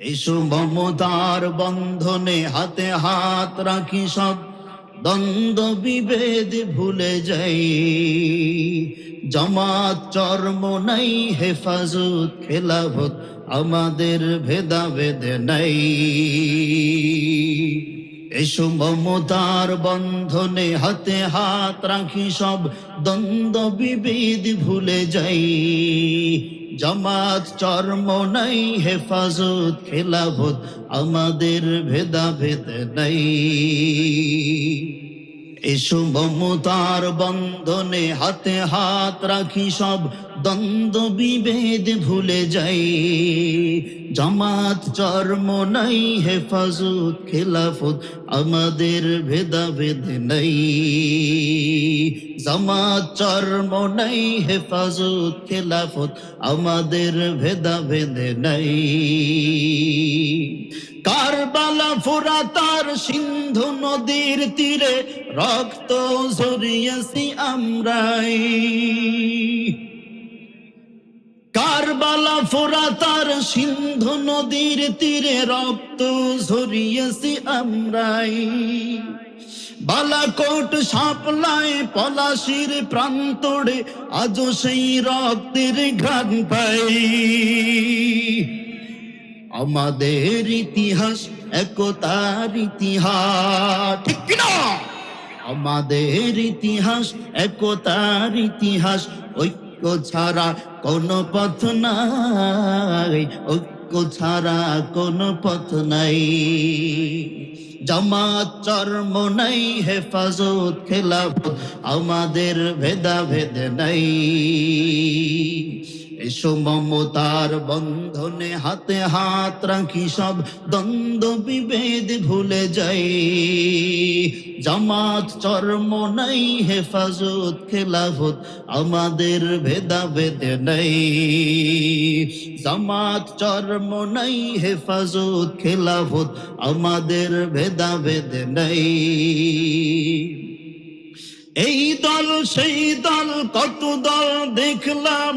এসো মমতার বন্ধনে হাতে হাত রাখি সব। দ্বন্দ্ব, বিভেদ ভুলে যাই। জমাত, চর্ম নাই, হেফাজত, খেলাফত আমাদের ভেদাভেদ নাই। এসো মমতার বন্ধনে হাতে হাত রাখি সব। দ্বন্দ্ব, বিভেদ ভুলে যাই। জামাত চর্ম নাই, হেফাজত, খেলাফত আমাদের ভেদাভেদ নাই। এসো মমতার বন্ধনে হাতে হাত রাখি সব, দ্বন্দ্ব বিভেদ ভুলে যাই। জামাত চর্ম নাই, হেফাজত, খেলাফত আমাদের ভেদাভেদ নাই। জামাত চর্ম নাই, হেফাজত, খেলাফত আমাদের ভেদাভেদ নাই। কারবালা ফোরাতার সিন্ধু নদীর তীরে, রক্ত ঝরিয়েছি আমরাই। কারবালা ফোরাতার সিন্ধু নদীর তীরে রক্ত ঝরিয়েছি আমরাই। বালাকোট সাপলায় পলাশির প্রান্তরে আজও সেই রক্তের ঘ্রাণ পাই। আমাদের ইতিহাস একতার ইতিহাস। ঠিক কিনা? আমাদের ইতিহাস একতার ইতিহাস, ঐক্য ছাড়া কোনো পথ নাই। ঐক্য ছাড়া কোনো পথ নাই। জামাত, চর্ম নাই, হেফাজত, খেলাফত, আমাদের ভেদাভেদ নাই। এসো মমতার বন্ধনে হাতে হাত রাখি সব দ্বন্দ্ব বিভেদ ভুলে যাই। জামাত চর্ম নাই, হেফাজত খেলাফত আমাদের ভেদাভেদ নাই। জামাত চর্ম নাই, হেফাজত খেলাফত আমাদের ভেদাভেদ নাই। এই দল, সেই দল, কত দল দেখলাম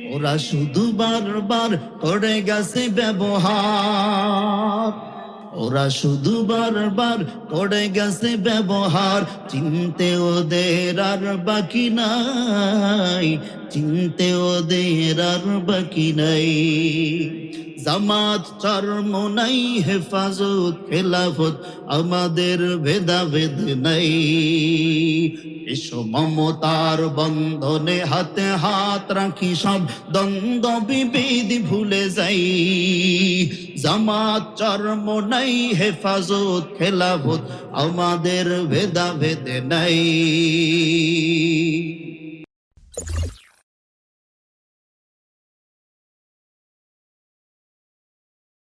ওরা শুধু বারবার করে গেছে ব্যবহার। ওরা শুধু বারবার করে গেছে ব্যবহার। চিনতে ওদের আর বাকি নাই। চিনতে ওদের আর বাকি নাই। জামাত চর্ম নাই, হেফাজত, খেলাফত আমাদের ভেদাভেদ নাই। এসো মমতার বন্ধনে হাতে হাত রাখি সব দ্বন্দ্ব বিভেদ ভুলে যাই। জামাত চর্ম নাই, হেফাজত, খেলাফত আমাদের ভেদাভেদ নাই।